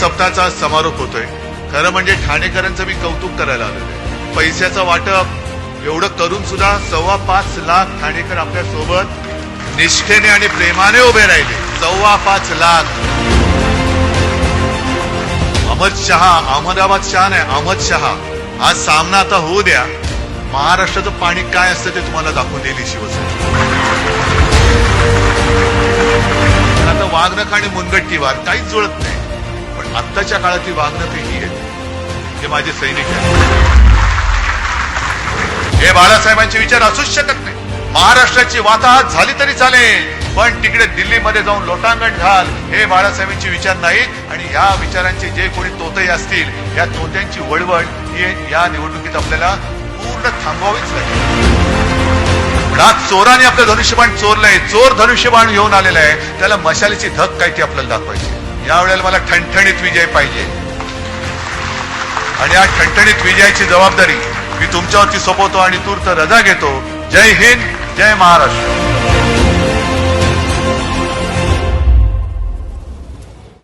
सप्ताहाचा समारोप होतोय. खरं म्हणजे ठाणेकरांचं मी कौतुक करायला आलेलो पैशाचं वाटप एवढं करून सुद्धा सव्वा पाच लाख ठाणेकर आपल्यासोबत निष्ठेने आणि प्रेमाने उभे राहिले. सव्वा पाच लाख. अहमद शहा अहमदाबाद शहा नाही अहमद शहा. हा सामना आता होऊ द्या. महाराष्ट्राचं पाणी काय असतं ते तुम्हाला दाखवून देईल शिवसेना. आता वाघनख आणि मुनगट्टीवार काहीच जुळत नाही. पण आत्ताच्या काळात ती ते ही आहे हे माझे सैनिक आहेत. हे बाळासाहेबांचे विचार असूच शकत नाही. महाराष्ट्राची वाताहत झाली तरी चालेल पण तिकडे दिल्लीमध्ये जाऊन लोटांगण घाल हे बाळासाहेबांचे विचार नाहीत. आणि या विचारांचे जे कोणी तोते असतील या तोत्यांची वळवळ ही या निवडणुकीत आपल्याला पूर्ण थांबवावीच लागेल. पण आज चोराने आपलं धनुष्यबाण चोरलंय. चोर धनुष्यबाण घेऊन आलेला आहे. त्याला मशालीची धक काय ती आपल्याला दाखवायची यावेळेला मला ठणठणीत विजय पाहिजे. आणि या ठणठणीत विजयाची जबाबदारी मी तुमच्यावरती सोपवतो आणि तूर्त रजा घेतो. जय हिंद जय महाराष्ट्र.